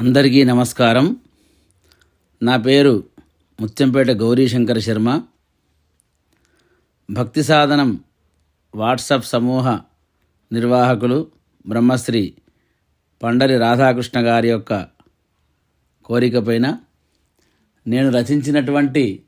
అందరికీ నమస్కారం. నా పేరు ముత్యంపేట గౌరీశంకర శర్మ. భక్తి సాధనం వాట్సాప్ సమూహ నిర్వాహకులు బ్రహ్మశ్రీ పండరి రాధాకృష్ణ గారి యొక్క కోరికపైన నేను రచించినటువంటి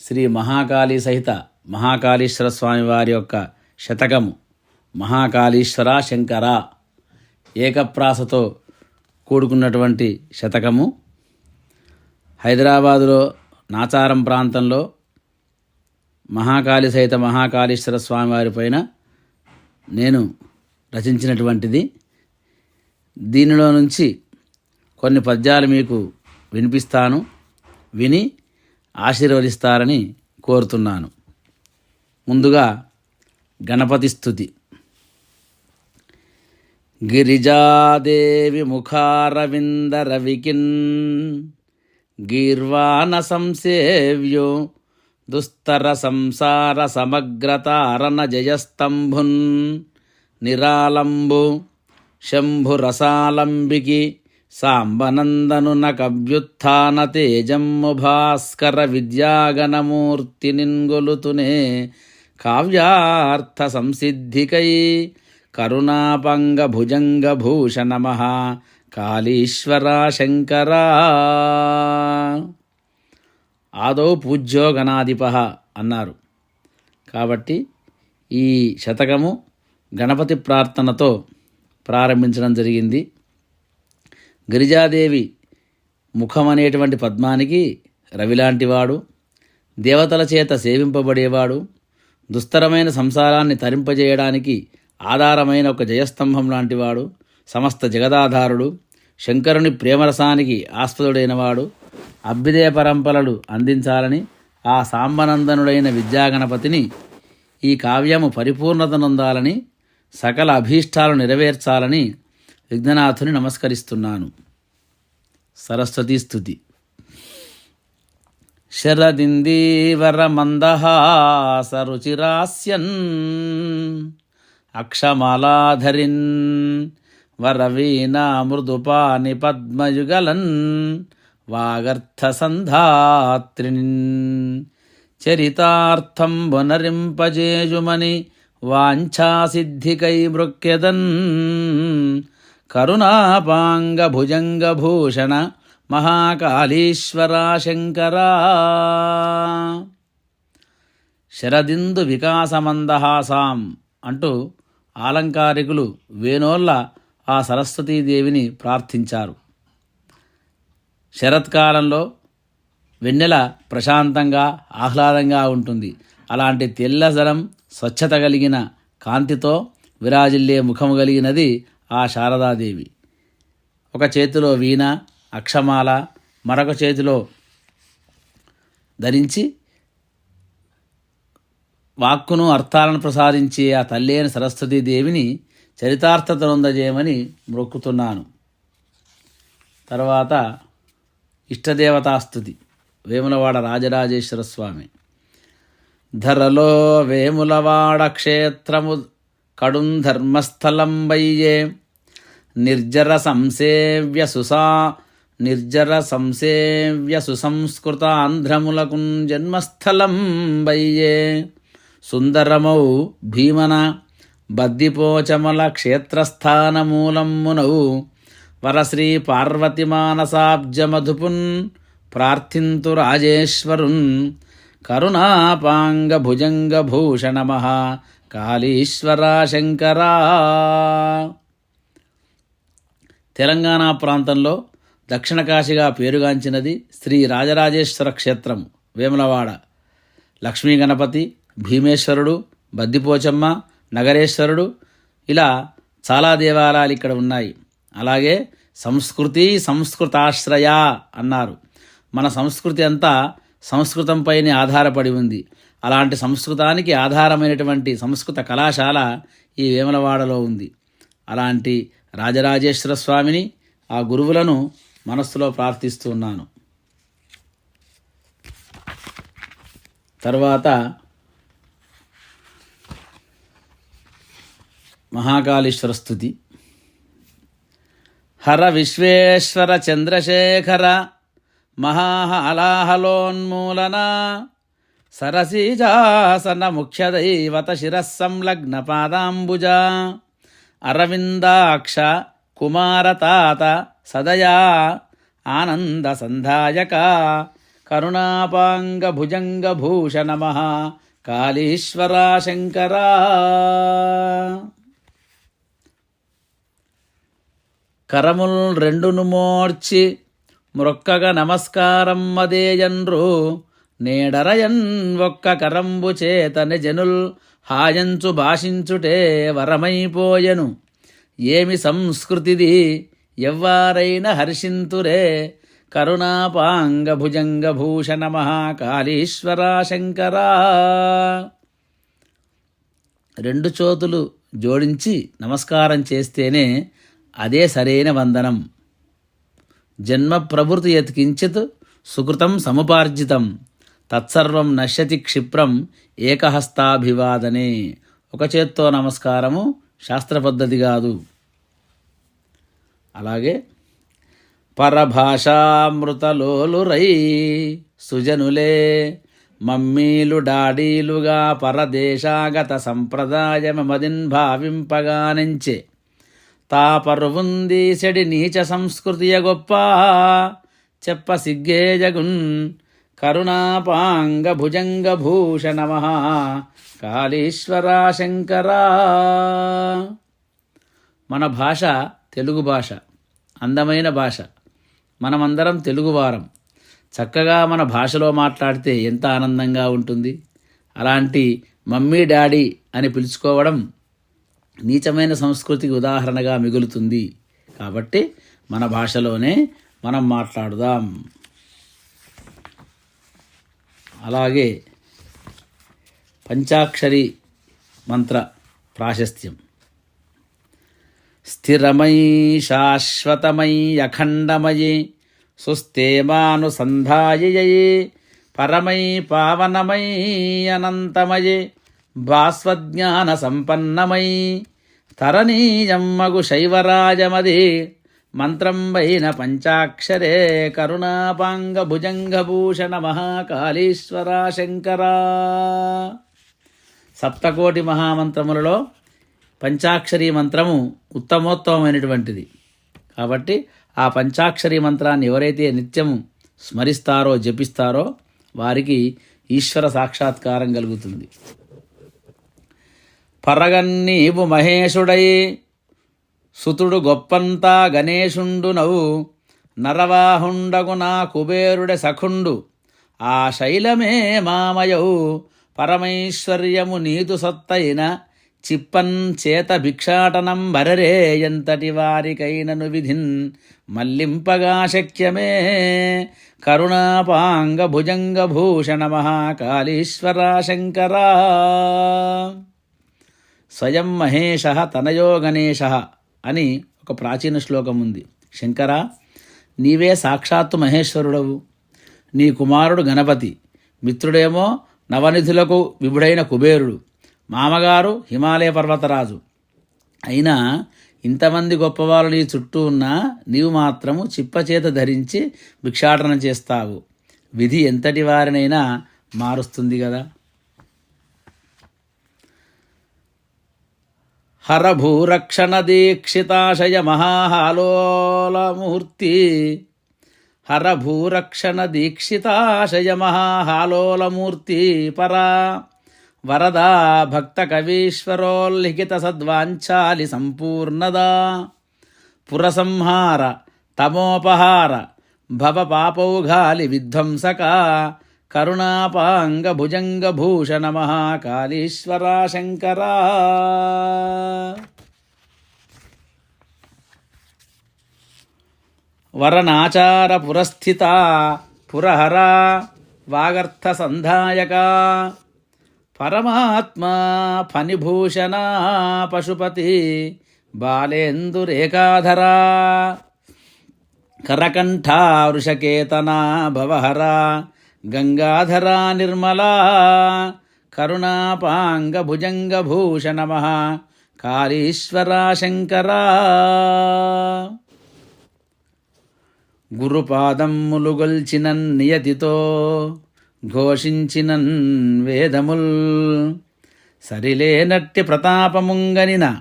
శ్రీ మహాకాళీ సహిత మహాకాళీశ్వర స్వామి వారి యొక్క శతకము. మహాకాళీశ్వర శంకర. ఏకప్రాసతో కూడుకున్నటువంటి శతకము. హైదరాబాదులో నాచారం ప్రాంతంలో మహాకాళి సహిత మహాకాళేశ్వర స్వామి వారి పైన నేను రచించినటువంటిది. దీనిలో నుంచి కొన్ని పద్యాలు మీకు వినిపిస్తాను. విని ఆశీర్వదిస్తారని కోరుతున్నాను. ముందుగా గణపతి స్థుతి. గిరిజాదేవి ముఖారవిందరవికిన్ గీర్వాణ సంసేవ్యో దుస్తర సంసార సమగ్రతారణ జయస్తంభున్. నిరాలంబు శంభురసాలంబికి సాంబనందను నకవ్యుత్థాన తేజమ్ము భాస్కర విద్యాగణమూర్తినిన్గొలుతునే కావ్యార్థ సంసిద్ధికై కరుణాపంగ భుజంగ శంకరా ఆదో పూజ్యోగణాధిప అన్నారు. కాబట్టి ఈ శతకము గణపతి ప్రార్థనతో ప్రారంభించడం జరిగింది. గిరిజాదేవి ముఖం అనేటువంటి పద్మానికి రవిలాంటివాడు దేవతల చేత సేవింపబడేవాడు దుస్తరమైన సంసారాన్ని తరింపజేయడానికి ఆధారమైన ఒక జయస్తంభం లాంటివాడు సమస్త జగదాధారుడు శంకరుని ప్రేమరసానికి ఆస్పదుడైనవాడు అభ్యుదయ పరంపరలు అందించాలని ఆ సాంబనందనుడైన విద్యాగణపతిని ఈ కావ్యము పరిపూర్ణత నొందాలని సకల అభీష్టాలు నెరవేర్చాలని విఘ్ననాథుని నమస్కరిస్తున్నాను. సరస్వతి స్థుతి శరదిందీవర మందహాస రుచిరాస్యన్ అక్షమాలాధరిన్ వరవీణా మృదుపాని పద్మయుగలన్ వాగర్థసంధాత్రిన్ చరితార్థం పునరింపజేయుమని వాంఛాసిద్ధికై మృక్యదన్ కరుణాపాంగభుజంగభూషణ మహాకాళీశ్వరా శంకరా. శరదిందు వికాసమందహాసాం అంటూ ఆలంకారికులు వేనోళ్ళ ఆ సరస్వతీదేవిని ప్రార్థించారు. శరత్కాలంలో వెన్నెల ప్రశాంతంగా ఆహ్లాదంగా ఉంటుంది. అలాంటి తెల్లజలం స్వచ్ఛత కలిగిన కాంతితో విరాజిల్లే ముఖము కలిగినది ఆ శారదాదేవి. ఒక చేతిలో వీణ అక్షమాల మరొక చేతిలో ధరించి వాక్కును అర్థాలను ప్రసాదించే ఆ తల్లేని సరస్వతీదేవిని చరితార్థతనుందజేయమని మొక్కుతున్నాను. తర్వాత ఇష్టదేవతాస్తుతి వేములవాడ రాజరాజేశ్వర స్వామి. ధరలో వేములవాడ క్షేత్రము కడుం ధర్మస్థలం వయ్యే నిర్జర సంసేవ్య సుసా నిర్జర సంసేవ్య సుసంస్కృత ఆంధ్రములకు జన్మస్థలం వయ్యే. సుందరమౌ భీమన బద్దిపోచమల క్షేత్రస్థానమూలమ్మునవు వరశ్రీ పార్వతిమానసాబ్జమధుపున్ ప్రార్థింతు రాజేశ్వరున్ కరుణాపాంగభుజంగభూషణమ భుజంగ శంకరా తెలంగాణ ప్రాంతంలో దక్షిణ కాశీగా పేరుగాంచినది శ్రీ రాజరాజేశ్వర క్షేత్రం వేములవాడ. లక్ష్మీ గణపతి భీమేశ్వరుడు బద్దిపోచమ్మ నగరేశ్వరుడు ఇలా చాలా దేవాలయాలు ఇక్కడ ఉన్నాయి. అలాగే సంస్కృతి సంస్కృతాశ్రయ అన్నారు. మన సంస్కృతి అంతా సంస్కృతంపైనే ఆధారపడి ఉంది. అలాంటి సంస్కృతానికి ఆధారమైనటువంటి సంస్కృత కళాశాల ఈ వేములవాడలో ఉంది. అలాంటి రాజరాజేశ్వర స్వామిని ఆ గురువులను మనస్సులో ప్రార్థిస్తున్నాను తర్వాత మహాకాళేశ్వర స్థుతి. హర విశ్వేశ్వర చంద్రశేఖర మహాహలాహలోన్మూలన సరసీజాసన ముఖ్యదైవత శిరస్సంలగ్న పాదాంబుజ అరవిందాక్ష కుమారతాత సదయా ఆనంద సంధాయక కరుణాపాంగ భుజంగ భూషణ మహా కాళీశ్వరా శంకరా కరముల్ రెండును మోర్చి మ్రొక్కగ నమస్కారం మదేయన్రు నీడరయన్ ఒక్క కరంబు చేతని జనుల్ హాయంచు భాషించుటే వరమైపోయెను. ఏమి సంస్కృతిది? ఎవ్వారైన హర్షింతురే. కరుణాపాంగ భుజంగ భూషణ మహాకాళీశ్వరా శంకరా. రెండు చోతులు జోడించి నమస్కారం చేస్తేనే అదే సరైన వందనం. జన్మ ప్రభృతి యత్కించిత్ సుకృతం సముపార్జితం. తత్సర్వం నశ్యతి క్షిప్రం ఏకహస్తాభివాదనే. ఒక చేత్తో నమస్కారము శాస్త్ర పద్ధతి కాదు. అలాగే పరభాషామృతలోలురై సుజనులే మమ్మీలు డాడీలుగా పరదేశాగత సంప్రదాయమదిన్ భావింపగానించే. తాపరువుంది సెడి నీచ సంస్కృతియ గొప్ప. చెప్ప సిగ్గేజగున్ కరుణాపాంగ భుజంగ భూషణమ కాళీశ్వరా శంకరా. మన భాష తెలుగు భాష అందమైన భాష. మనమందరం తెలుగువారం చక్కగా మన భాషలో మాట్లాడితే ఎంత ఆనందంగా ఉంటుంది. అలాంటి మమ్మీ డాడీ అని పిలుచుకోవడం నీచమైన సంస్కృతికి ఉదాహరణగా మిగులుతుంది. కాబట్టి మన భాషలోనే మనం మాట్లాడుదాం. అలాగే పంచాక్షరి మంత్ర ప్రాశస్త్యం. స్థిరమై శాశ్వతమై అఖండమయే సుస్థేమానుసంధాయయే పరమై పావనమై అనంతమయే భాస్వజ్ఞాన సంపన్నమై తరణీయమ్మగు శైవరాజమది మంత్రం వైన పంచాక్షరే కరుణాపాంగ భుజంగభూషణ మహాకాళీశ్వరా శంకరా సప్తకోటి మహామంత్రములలో పంచాక్షరీ మంత్రము ఉత్తమోత్తమైనటువంటిది కాబట్టి ఆ పంచాక్షరీ మంత్రాన్ని ఎవరైతే నిత్యము స్మరిస్తారో జపిస్తారో వారికి ఈశ్వర సాక్షాత్కారం కలుగుతుంది. పరగన్నీవు మహేశుడై సుతుడు గొప్పంతా గణేశుండు నవ్వు. నరవాహుండగు నా కుబేరుడే సఖుండు. ఆ శైలమే మామయవు. పరమైశ్వర్యము నీతు సత్తైన చిప్పన్ చేత భిక్షాటనం బరరే ఎంతటి వారికైనను విధిన్. మల్లింపగా శక్యమే. కరుణాపాంగ భుజంగ భూషణ మహాకాళీశ్వరా శంకరా. స్వయం మహేష తనయో గణేశ అని ఒక ప్రాచీన శ్లోకం ఉంది. శంకర నీవే సాక్షాత్తు మహేశ్వరుడవు. నీ కుమారుడు గణపతి. మిత్రుడేమో నవనిధులకు విభుడైన కుబేరుడు. మామగారు హిమాలయ పర్వతరాజు. అయినా ఇంతమంది గొప్పవాళ్ళు నీ చుట్టూ ఉన్నా నీవు మాత్రము చిప్పచేత ధరించి భిక్షాటన చేస్తావు. విధి ఎంతటి వారినైనా మారుస్తుంది కదా. హరభూరక్షణ దీక్షితాశయ మహాహాలోలమూర్తి హరభూరక్షణ దీక్షితాశయ మహాహాలోలమూర్తి పరా. వరదా భక్త కవీశ్వరోల్లిఖిత సద్వాంఛాలి సంపూర్ణదా. పురసంహార తమోపహార భవ పాపౌఘాలి విధ్వంసక. కరుణాపాంగ భుజంగ భూషణ మహాకాళీశ్వరా శంకరా వరనాచార పురస్థిత పురహర వాగర్థ సంధాయక పరమాత్మా ఫణిభూషణ పశుపతి బాలేందురేకాధరా కరకంఠా వృషకేతనా భవహరా. గంగాధరా నిర్మలా కరుణాపాంగ భుజంగ భూషణ కాళీశ్వరా శంకరా. గురుపాదమ్ములు గొల్చినన్ నియతితో ఘోషించినన్ వేదముల్. సరిలేనట్టి ప్రతాపముంగనిన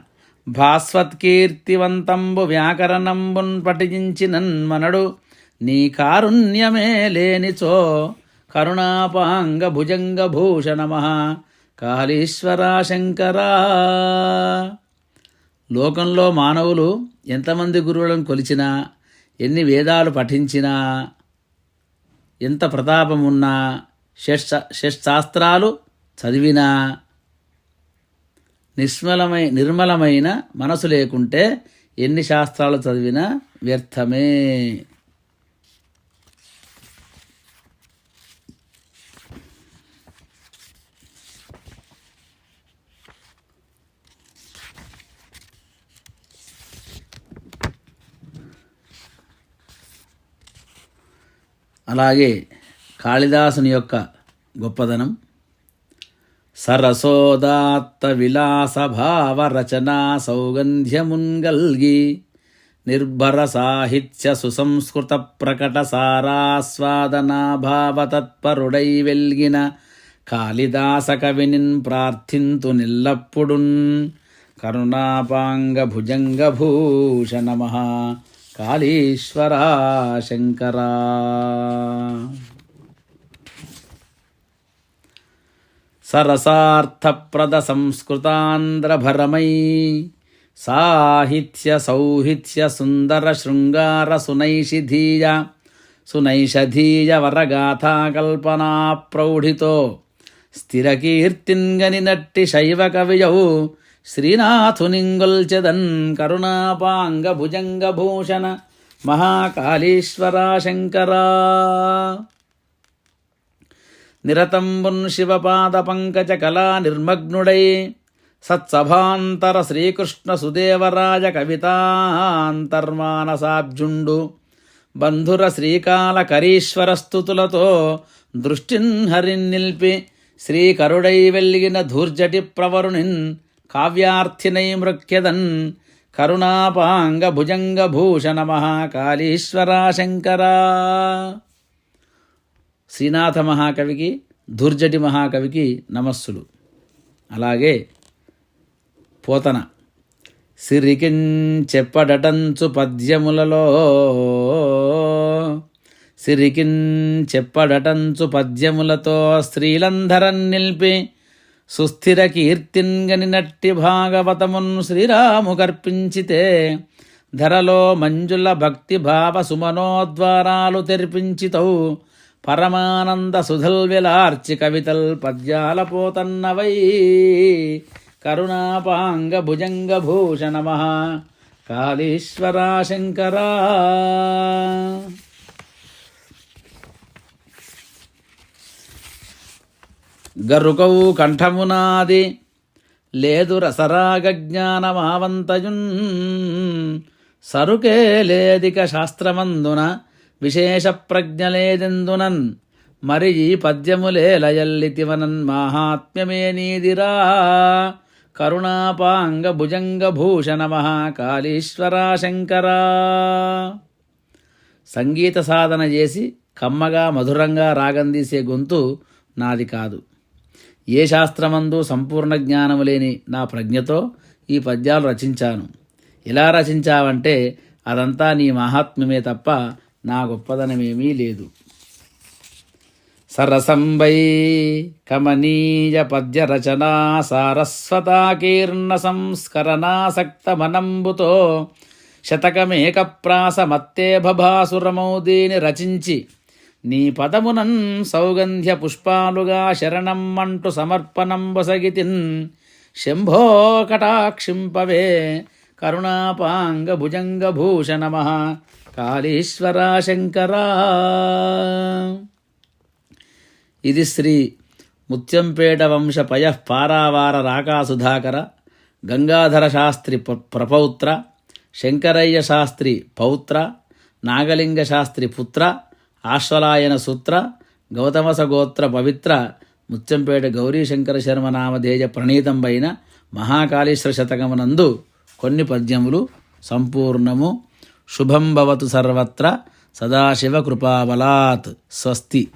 భాస్వత్కీర్తివంతంబు వ్యాకరణంబున్ పఠించినన్ మనడు నీ కారుణ్యమే లేనిచో కరుణాపాంగ భుజంగ భూషణ కాళీశ్వరా శంకరా లోకంలో మానవులు ఎంతమంది గురువులను కొలిచినా ఎన్ని వేదాలు పఠించినా ఎంత ప్రతాపమున్నా షష్ షట్శాస్త్రాలు చదివినా నిష్మలమై నిర్మలమైన మనసు లేకుంటే ఎన్ని శాస్త్రాలు చదివినా వ్యర్థమే. అలాగే కాళిదాసుని యొక్క గొప్పదనం సరసోదాత్త విలాస భావ రచనా సౌగంధ్యమున్గల్గి నిర్భర సాహిత్య సుసంస్కృత ప్రకట సారాస్వాదనాభావతత్పరుడై వెల్గిన కాళిదాస కవినిన్ ప్రార్థింతు నిల్లప్పుడున్. కరుణాపాంగ భుజంగ భూషణ కాళీశ్వరా శంకరా. సరసార్థప్రద సంస్కృతాంధ్రభరమై సాహిత్య సౌహిత్య సుందర శృంగార సునైషిధీయ సునైషధీయ వరగాథాకల్పనా ప్రౌఢితో స్థిరకీర్తిన్గని నట్టి శైవ కవియౌ శ్రీనాథునింగొల్చెదన్ కరుణాపాంగ భుజంగ భూషణ మహాకాళీశ్వరా శంకరా నిరతంబున్ శివపాదపంకజ కళా నిర్మగ్నుడై సత్సభాంతర శ్రీకృష్ణ సుదేవరాజ కవితాంతర్మానసాబ్జుండు బంధుర శ్రీకాల కరీశ్వర స్థుతులతో దృష్టిన్ హరిన్ నిల్పి శ్రీకరుడై వెలిగిన ధూర్జటి ప్రవరుణిన్ కావ్యార్థినై మృక్యదన్ కరుణాపాంగ భుజంగ భూషణ మహాకాళీశ్వరా శంకరా శ్రీనాథ మహాకవికి దుర్జటి మహాకవికి నమస్సులు. అలాగే పోతన. సిరికిన్ చెప్పడటంచు పద్యములలో సిరికిన్ చెప్పడటంచు పద్యములతో స్త్రీలందరం నిల్పి సుస్థిర కీర్తిన్గని నట్టి భాగవతమున్ శ్రీరాము కర్పించితే ధరలో మంజుల భక్తి భావ సుమనోద్వారాలు తెరిపించితవు పరమానంద సుధల్ విలార్చి కవితల్ పద్యాల పోతన్నవై కరుణాపాంగ భుజంగ భూషణ మహా కాళీశ్వరా శంకరా. గరుకౌ కంఠమునాది లేదు రసరాగ జ్ఞానమావంతయున్ సరుకే లేదిక శాస్త్రమందున విశేష ప్రజ్ఞలేదెందునన్. మరి ఈ పద్యములే లయల్లితివనన్ మాహాత్మ్యమే నీదిరా. కరుణాపాంగ భుజంగ భూషణ మహాకాళీశ్వరా శంకరా. సంగీత సాధన చేసి కమ్మగా మధురంగా రాగం తీసే గొంతు నాది కాదు. ఏ శాస్త్రమందు సంపూర్ణ జ్ఞానము లేని నా ప్రజ్ఞతో ఈ పద్యాలు రచించాను. ఎలా రచించావంటే అదంతా నీ మహాత్మ్యమే తప్ప నా గొప్పదనమేమీ లేదు. సరసంబై కమనీయ పద్య రచనా సారస్వతాకీర్ణ సంస్కరణాసక్త మనంబుతో శతకమేక ప్రాసమత్తే భభాసురమౌ దీని రచించి నీ పదమునన్ సౌగంధ్య పుష్పాలుగా శరణమ్మంటు అంటు సమర్పణం బొసగితిన్ శంభో కటాక్షింపవే కరుణాపాంగ భుజంగ భూషణమ కాళీశ్వరా శంకరా ఇది శ్రీ ముత్యంపేట వంశ పయ పారావార రాకాసుధాకర గంగాధర శాస్త్రి ప్రపౌత్ర శంకరయ్య శాస్త్రి పౌత్ర నాగలింగ శాస్త్రి పుత్ర ఆశ్వలాయన సూత్ర గౌతమసగోత్ర పవిత్ర ముత్యంపేట గౌరీశంకర శర్మ నామధేయ ప్రణీతంబైన మహాకాళీశ్వర శతకమునందు కొన్ని పద్యములు సంపూర్ణము. శుభం భవతు సర్వత్ర సదాశివకృపాబలాత్ స్వస్తి.